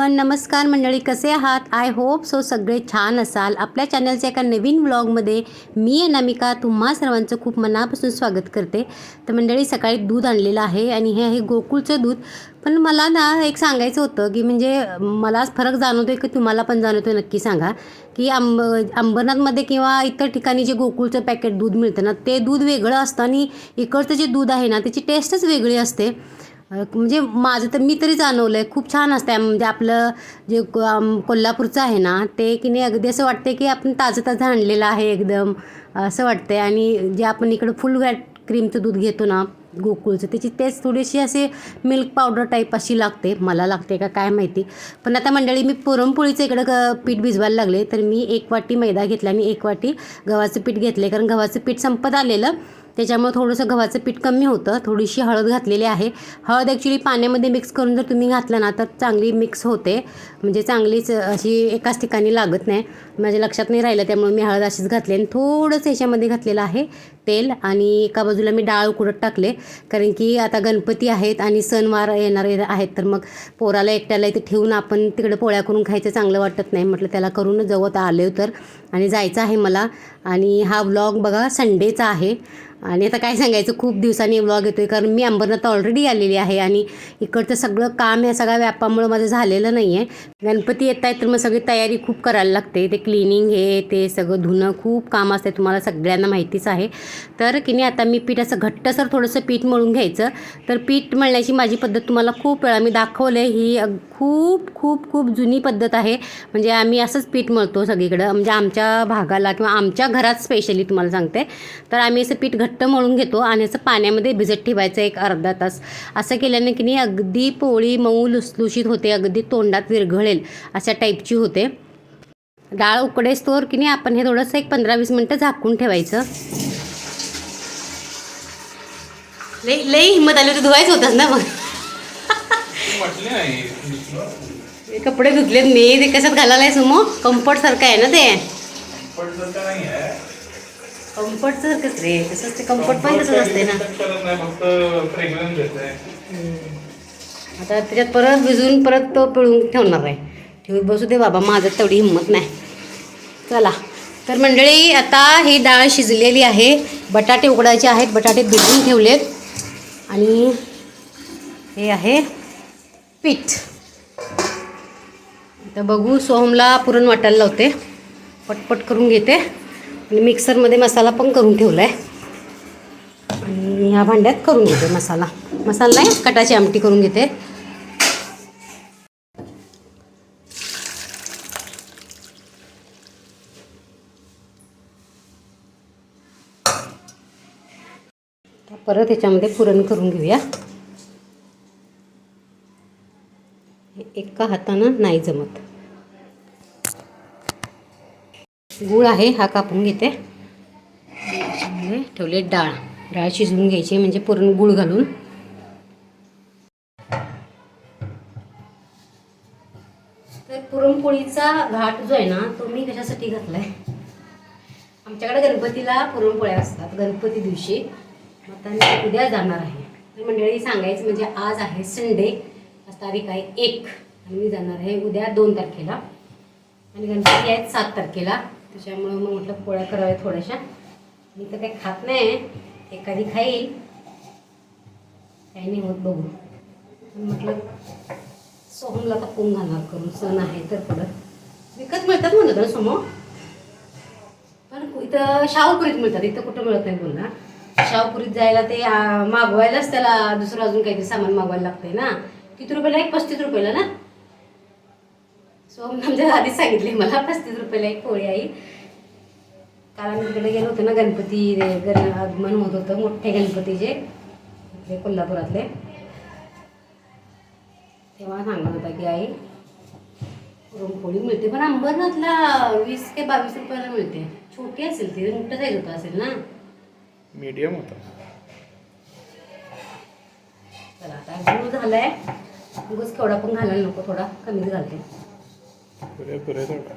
Morning everyone नमस्कार मंडळी कसे आहात? आय होप सो सगळे छान असाल. आपल्या चॅनलच्या एका नवीन व्लॉगमध्ये मी अनामिका तुम्हा सर्वांचं खूप मनापासून स्वागत करते. तर मंडळी सकाळी दूध आणलेलं आहे आणि हे आहे गोकुळचं दूध. पण मला ना एक सांगायचं होतं की म्हणजे मला फरक जाणवतो आहे की तुम्हाला पण जाणवतो नक्की सांगा. की अंब अंबरनाथमध्ये किंवा इतर ठिकाणी जे गोकुळचं पॅकेट दूध मिळतं ना ते दूध वेगळं असतं आणि इकडचं जे दूध आहे ना त्याची टेस्टच वेगळी असते. म्हणजे माझं तर मी तरी जाणवलं आहे खूप छान असतं म्हणजे आपलं जे कोल्हापूरचं आहे ना ते की नाही अगदी असं वाटते की आपण ताजं ताजं आणलेलं आहे एकदम असं वाटतं आहे आणि जे आपण इकडं फुल वॅट क्रीमचं दूध घेतो ना गोकुळचं त्याची तेच थोडीशी असे मिल्क पावडर टाईप अशी लागते. मला लागते का काय माहिती. पण आता मंडळी मी पुरणपोळीचं इकडं ग पीठ भिजवायला लागले. तर मी एक वाटी मैदा घेतला आणि एक वाटी गव्हाचं पीठ घेतलं कारण गव्हाचं पीठ संपत आलेलं. त्याच्यामुळे थोडंसं गव्हाचं पीठ कमी होतं. थोडीशी हळद घातलेली आहे. हळद ॲक्च्युली पाण्यामध्ये मिक्स करून जर तुम्ही घातलं ना तर चांगली मिक्स होते. म्हणजे चांगलीच अशी एकाच ठिकाणी लागत नाही. माझ्या लक्षात नाही राहिलं त्यामुळे मी हळद अशीच घातली आणि थोडंसं ह्याच्यामध्ये घातलेलं आहे तेल आणि एका बाजूला मी डाळ उकडत टाकले. कारण की आता गणपती आहेत आणि सणवार येणारे आहेत तर मग पोराला एकट्याला इथे ठेवून आपण तिकडे पोळ्या करून खायचं चांगलं वाटत नाही. म्हटलं त्याला करून जवळ आले तर. आणि जायचं आहे मला. आणि हा व्लॉग बघा संडेचा आहे. आणि आता काय सांगायचं खूप दिवसांनी व्लॉग येतो आहे कारण मी अंबरनाथ ऑलरेडी आलेली आहे आणि इकडचं सगळं काम या सगळ्या व्यापामुळं माझं झालेलं नाही आहे गणपती येत आहेत तर मग सगळी तयारी खूप करायला लागते. ते क्लिनिंग हे ते सगळं धुणं खूप काम असते तुम्हाला सगळ्यांना माहितीच आहे. तर की नाही आता मी पीठ असं घट्टसर थोडंसं पीठ मळून घ्यायचं. तर पीठ मळण्याची माझी पद्धत तुम्हाला खूप वेळा मी दाखवलं आहे ही खूप खूप खूप जुनी पद्धत आहे. म्हणजे आम्ही असंच पीठ मळतो सगळीकडं. म्हणजे आमच्या भागाला किंवा आमच्या घरात स्पेशली तुम्हाला सांगते. तर आम्ही असं पीठ घट्ट मळून घेतो आणि असं पाण्यामध्ये भिजत ठेवायचं एक अर्धा तास. असं केल्याने की नाही अगदी पोळी मऊ लुसलुशीत होते अगदी तोंडात विरघळेल अशा टाईपची होते. डाळ उकडेस तोर की नाही आपण हे थोडंसं एक पंधरा वीस मिनटं झाकून ठेवायचं. लई लई हिंमत आली होती धुवायचं होतं ना मग. कपडे धुतलेत मी ते कशात घालायला समो? कम्फर्ट सारखं आहे ना ते. पण तसं नाही आहे. कम्फर्ट सारखंच रे. तसंच ते कम्फर्ट पण तसंच असते ना. करत नाही फक्त फ्रेग्रन्स देते आता त्याच्यात परत भिजून परत तो पिळून ठेवणार आहे. ठेवून बसू दे बाबा माझं तेवढी हिंमत नाही. चला. तर मंडळी आता ही डाळ शिजलेली आहे. बटाटे उकडायचे आहेत. बटाटे भिजून ठेवलेत. आणि हे आहे पीठ. आता बघू सोहमला पुरण वाटायला लावते. पटपट करून घेते. आणि मिक्सरमध्ये मसाला पण करून ठेवला आहे आणि ह्या भांड्यात करून घेते मसाला. मसाला नाही कटाची आमटी करून घेते. परत ह्याच्यामध्ये पुरण करून घेऊया. एका हातानं नाही जमत. गूळ आहे हा कापून घेते. त्याच्यामध्ये ठेवले डाळ. डाळ शिजवून घ्यायची म्हणजे पुरण गूळ घालून. तर पुरणपोळीचा घाट जो आहे ना तो मी कशासाठी घातलाय? आमच्याकडे गणपतीला पुरणपोळ्या असतात गणपती दिवशी. आता मी उद्या जाणार आहे. तर मंडळी सांगायचं म्हणजे आज आहे संडे आज तारीख आहे एक. आणि मी जाणार आहे उद्या दोन तारखेला. आणि गणपती आहेत सात तारखेला. त्याच्यामुळं मग म्हटलं पोळ्या कराव्या थोड्याशा. मी तर काही खात नाही एखादी खाईल काही नाही होत बघू. म्हटलं सोहमला तापून घालणार करून सण आहे तर पुढं. विकत मिळतात म्हणत ना समोर पण इथं शाहूपुरीत मिळतात इथं कुठं मिळत नाही बोलला शाहूपुरीत जायला ते मागवायलाच त्याला दुसरं अजून काहीतरी सामान मागवायला लागतंय ना. किती रुपयाला एक पस्तीस रुपयाला ना? सोम आमच्या आधीच सांगितले मला पस्तीस रुपयाला एक पोळी आई. काल आम्ही तिकडे गेलो होतो ना गणपती गण आगमन होत होतं मोठे गणपतीचे इकडे कोल्हापुरातले. तेव्हा सांगत होता की आई पुरणपोळी मिळते पण अंबरनाथला वीस ते बावीस रुपयाला मिळते. छोटी असेल ती मोठं साईज होता असेल ना? मीडियम होता. चला आता झालाय. उगाच केवढा पण घालायला नको थोडा कमीच घालते. पुरे पुरे थोडा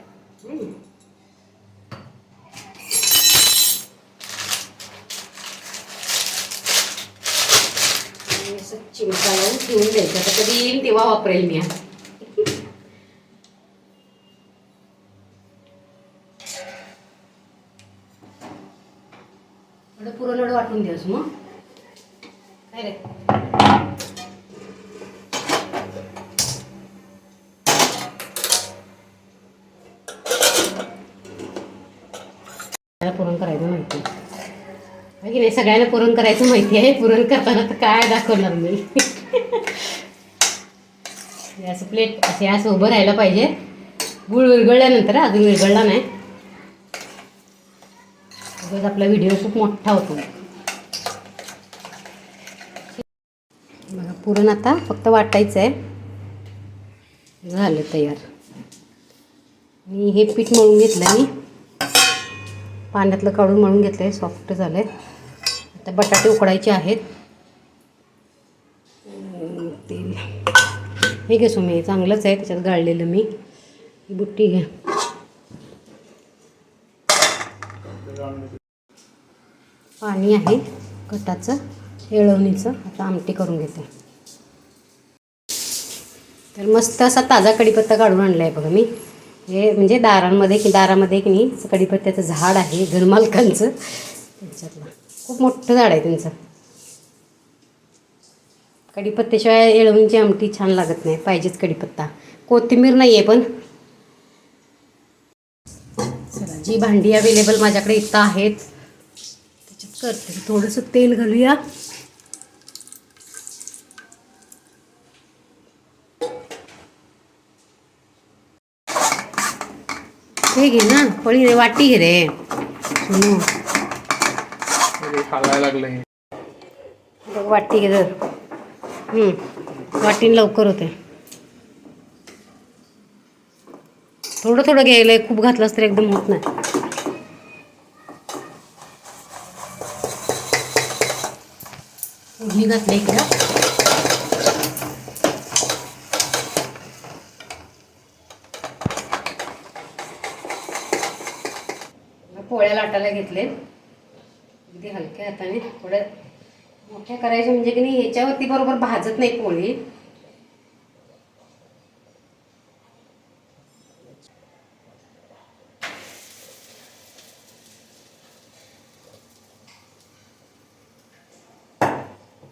चिमटा लावून ठेवून द्यायचा आता कधी येईल तेव्हा वापरेल मी पुरण वाटून द्यास मग काय रे की नाही सगळ्यांना पुरण करायचं माहिती आहे. पुरण करताना तर काय दाखवणार मी? असं प्लेट असे असं उभं राहायला पाहिजे. गुळ विरघळल्यानंतर अजून विरघळला नाही. उगाच आपला व्हिडिओ खूप मोठा होतो. बघा पुरण आता फक्त वाटायचं आहे. झालं तयार. आणि हे पीठ मळून घेतलं मी पाण्यातलं काढून मळून घेतलं आहे सॉफ्ट झालं आहे आता बटाटे उकडायचे आहेत. तेल हे घे सुमे चांगलंच आहे त्याच्यात गाळलेलं मी. ही बुट्टी घ्या पाणी आहे कटाचं हेळवणीचं आता आमटी करून घेते. तर मस्त असा ताजा कढीपत्ता काढून आणला आहे बघा मी. हे म्हणजे दारांमध्ये की दारामध्ये की नाही कढीपत्त्याचं झाड आहे घरमालकांचं. त्याच्यातलं. खूप मोठं झाड आहे त्यांचं. कढीपत्त्याशिवाय येळवणीची आमटी छान लागत नाही पाहिजेच कढीपत्ता. कोथिंबीर नाही आहे पण. चला जी भांडी अवेलेबल माझ्याकडे इथं आहेत. त्याच्यात करते. थोडंसं तेल घालूया. हे घे ना पळी रे वाटी घे रे. हालायला लागलंय. बघ वाटी घे जर. लवकर होते थोडं थोडं घ्यायला खूप घातलंस तर एकदम होत नाही. फोडणी घातली इकडं. पोळ्या लाटायला घेतले अगदी हलक्या हाताने थोडं मोठ्या करायच्या म्हणजे की नाही ह्याच्यावरती बरोबर भाजत नाही पोळी.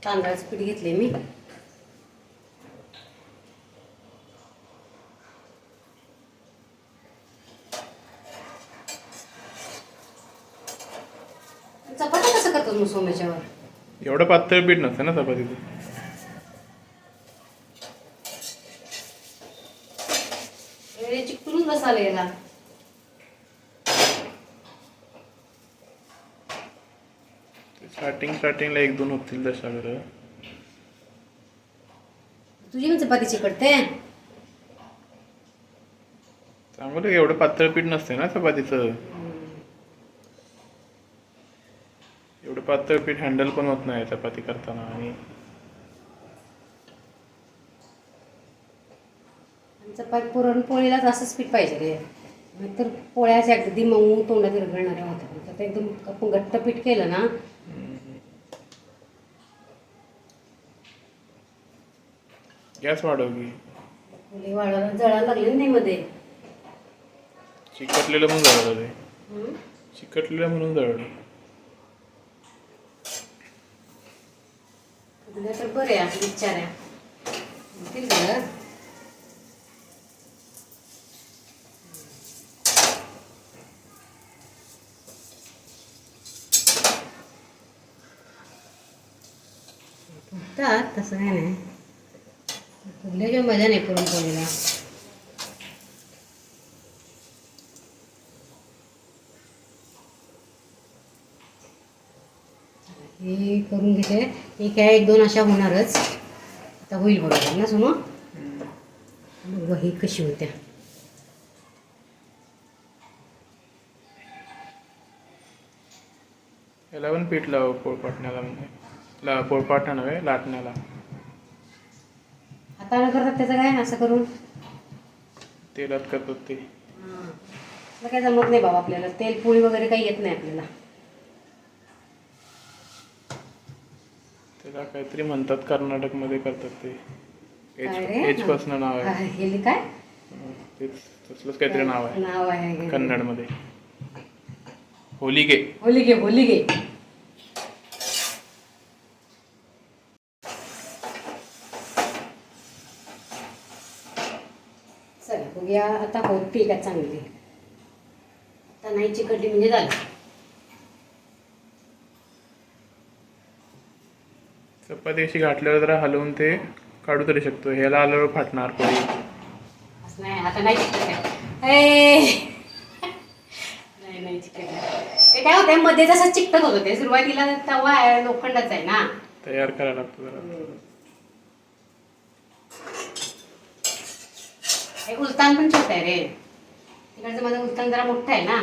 तांदळाचं पीठ घेतले मी चपात्या कसं करतो मग सोम्याच्यावर एवढं पातळ पीठ नसतं ना चपातीचं चिकटून याला स्टार्टिंग स्टार्टिंगला एक दोन होतील तशा बरं तुझी पण चपाती चिकटते? चांगलं एवढं पातळ पीठ नसते ना चपातीचं एवढं पातळ पीठ हँडल पण होत नाही चपाती करताना आणि चपाती पुरणपोळीलाच असंच पीठ पाहिजे रे. नाहीतर पोळ्या अशा अगदी मऊ तोंडात विरघळणाऱ्या होत्या तर ते एकदम आपण घट्ट पीठ केलं ना. गॅस वाढवली पोळी वाढायला जळायला लागले नाही मध्ये चिकटलेलं म्हणून जळलं ते. चिकटलेलं म्हणून जळलं. उद्या तर बरे आहे विचाऱ्या होतील का? फुटतात तसं काय नाही. फुटल्याशिवाय मजा नाही पुरणपोळीला हे करून घेते. हे काय एक दोन अशा होणारच. आता होईल बघा ना सोनो. बघ ही कशी होत्या. याला पण पीठ लाव पोळपाटण्याला म्हणजे. ला पोळपाटणं नव्हे लाटण्याला. हाताने करतात त्याचं काय? असं करून? तेलात करतात ते. काय जमत नाही बाबा आपल्याला. तेल पोळी वगैरे काही येत नाही आपल्याला. त्याला काहीतरी म्हणतात कर्नाटकमध्ये करतात ते. एच पासन नाव आहे. काय? तेच तसलंच काहीतरी नाव आहे. नाव आहे कन्नडमध्ये होलिके होलिगे होलिगे. चला आता होती का चांगली? आता नाही चिकटली म्हणजे झालं. चपाती अशी घातल्यावर जरा हलवून ते काढू तरी शकतो. ह्याला आल्यावर फाटणार पोळी. असं नाही आता नाही चिकटत ए! नाही नाही चिकटत ते काय होतंयमध्ये जसं चिकटत होतं ते सुरुवातीला तवा आहे लोखंडाचा आहे ना. तयार करायला लागतो जरा. उलतान पण छोट आहे रे. तिकडचं माझं उलतान जरा मोठं आहे ना.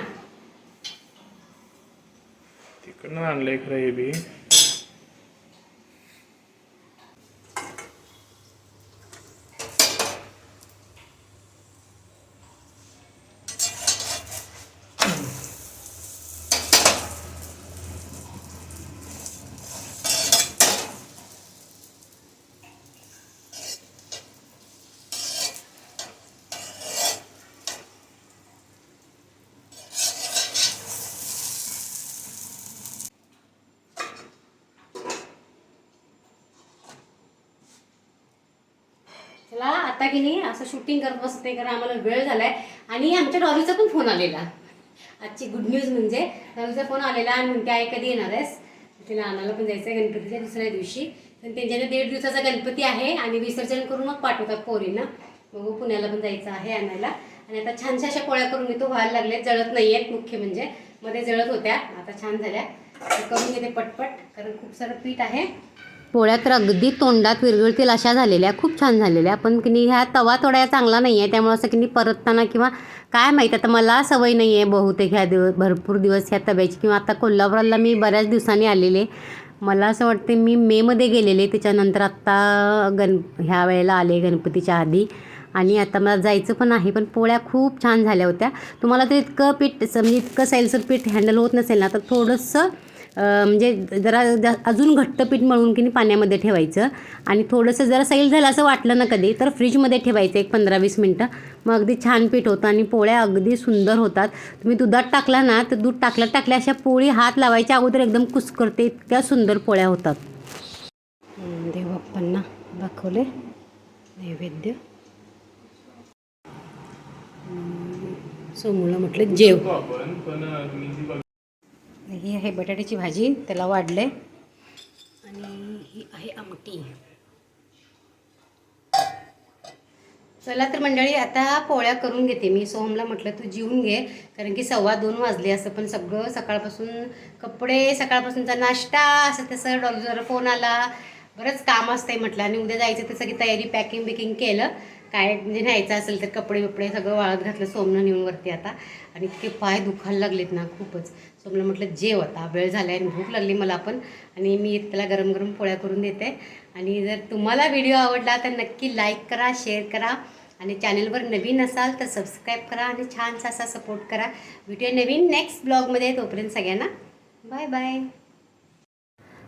तिकडनं आणलंय खरं हे बी. आता की नाही असं शूटिंग करत बसते कारण आम्हाला वेळ झालाय. आणि आमच्या डॉलीचा पण फोन आलेला. आजची गुड न्यूज म्हणजे डॉलीचा फोन आलेला आणि म्हणते आई कधी येणार आहेस? तिला आणायला पण जायचं आहे गणपतीच्या दुसऱ्या दिवशी. पण त्यांच्याकडे दीड दिवसाचा गणपती आहे आणि विसर्जन करून मग पाठवतात पोरींना. मग पुण्याला पण जायचं आहे आणायला. आणि आता छानशा अशा पोळ्या करून घेतो व्हायला लागले जळत नाही आहेत मुख्य म्हणजे. मध्ये जळत होत्या. आता छान झाल्या. करून घेते पटपट कारण खूप सारं पीठ आहे. पोळ्या तर अगदी तोंडात विरघळतील अशा झालेल्या खूप छान झालेल्या. पण की ह्या तवा थोड्या चांगला नाही आहे त्यामुळे असं की नाही परतताना किंवा काय माहीत आता मला सवय नाही आहे बहुतेक ह्या दिवस भरपूर दिवस ह्या तव्याची. किंवा आता कोल्हापुराला मी बऱ्याच दिवसांनी आलेले. मला असं वाटते मी मेमध्ये गेलेले. त्याच्यानंतर आत्ता गण ह्या वेळेला आले गणपतीच्या आधी. आणि आता मला जायचं पण आहे पण पोळ्या खूप छान झाल्या होत्या. तुम्हाला तर इतकं पीठ स- म्हणजे इतकं सैलसर पीठ हँडल होत नसेल ना तर थोडंसं म्हणजे जरा अजून घट्ट पीठ मळून की नाही पाण्यामध्ये ठेवायचं. आणि थोडंसं जरा सैल झालं असं वाटलं ना कधी तर फ्रीजमध्ये ठेवायचं एक पंधरा वीस मिनटं. मग अगदी छान पीठ होतं आणि पोळ्या अगदी सुंदर होतात. तुम्ही दुधात टाकला ना तर दूध टाकल्या टाकल्या अशा पोळी हात लावायच्या अगोदर एकदम कुसकरते इतक्या सुंदर पोळ्या होतात. देवबाप्पांना दाखवले नैवेद्य. सोमूला म्हटलं जेव आपण पण मी जी बघ- ही आहे बटाट्याची भाजी त्याला वाढले आणि ही आहे आमटी. चला तर मंडळी आता पोळ्या करून घेते मी. सोहमला म्हटलं तू जेवून घे. कारण की सव्वा दोन वाजले असं पण सगळं सकाळपासून कपडे सकाळपासूनचा नाश्ता असं तसं डॉक्टर फोन आला. बरंच काम असतंय म्हटलं. आणि उद्या जायचं तर सगळी तयारी पॅकिंग बिकिंग केलं. काय म्हणजे न्यायचं असेल तर कपडे बिपडे सगळं वाळत घातलं सोमनं नेऊन वरती आता. आणि इतके पाय दुखायला लागलेत ना खूपच. सोमला म्हटलं जेव आता वेळ झाला आणि भूक लागली मला पण. आणि मी त्याला गरम गरम पोळ्या करून देते. आणि जर तुम्हाला व्हिडिओ आवडला तर नक्की लाईक करा शेअर करा. आणि चॅनलवर नवीन असाल तर सबस्क्राईब करा आणि छानसा असा सपोर्ट करा. व्हिडिओ नवीन नेक्स्ट ब्लॉगमध्ये तोपर्यंत सगळ्यांना बाय बाय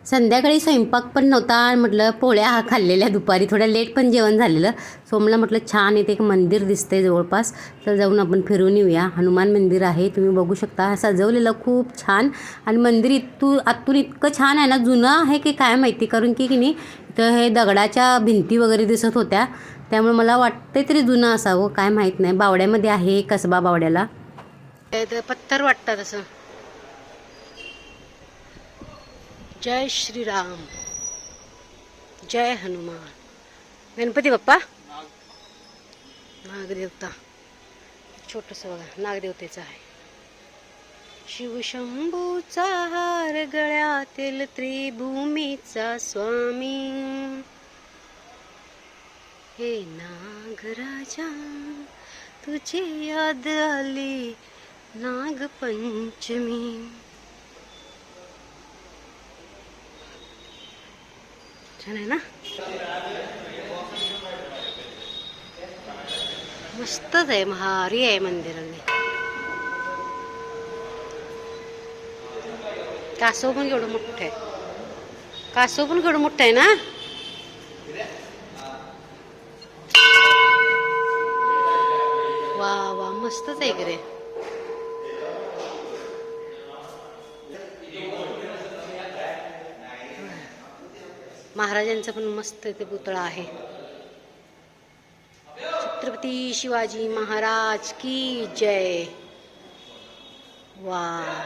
संध्याकाळी स्वयंपाक पण नव्हता. आणि म्हटलं पोळ्या हा खाल्लेल्या दुपारी. थोड्या लेट पण जेवण झालेलं. सो मला म्हटलं छान इथे एक मंदिर दिसतंय जवळपास. तर जाऊन आपण फिरून येऊया. हनुमान मंदिर आहे. तुम्ही बघू शकता. सजवलेलं खूप छान. आणि मंदिर इथून आतून इतकं छान आहे ना. जुनं आहे की काय माहिती. कारण की की नाही इथं हे दगडाच्या भिंती वगैरे दिसत होत्या. त्यामुळे मला वाटते तरी जुनं असावं. काय माहीत नाही. बावड्यामध्ये आहे कसबा बावड्याला. पत्थर वाटतात असं. जय श्रीराम। जय हनुमान। गणपती बाप्पा? नागदेवता। छोटंसं बघा नागदेवतेचं आहे. शिवशंभूचा हार गळ्यातील त्रिभूमीचा स्वामी. हे नागराजा तुझी याद आली नागपंचमी. छान आहे ना? मस्तच आहे भारी आहे मंदिर अगदी. कासव पण केवढं मोठं आहे. कासव पण केवढं मोठं आहे ना वा वा मस्तच आहे की रे महाराजांचा पण मस्त ते पुतळा आहे. छत्रपती शिवाजी महाराज की जय. वा.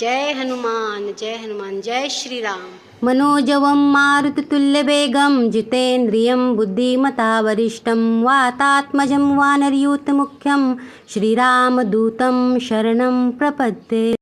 जय हनुमान जय हनुमान जय श्रीराम. मनोजवं मारुततुल्यवेगं जितेन्द्रियं बुद्धिमता वरिष्ठं वातात्मजं वानरयूतमुख्यं श्रीरामदूतं शरणं प्रपद्ये।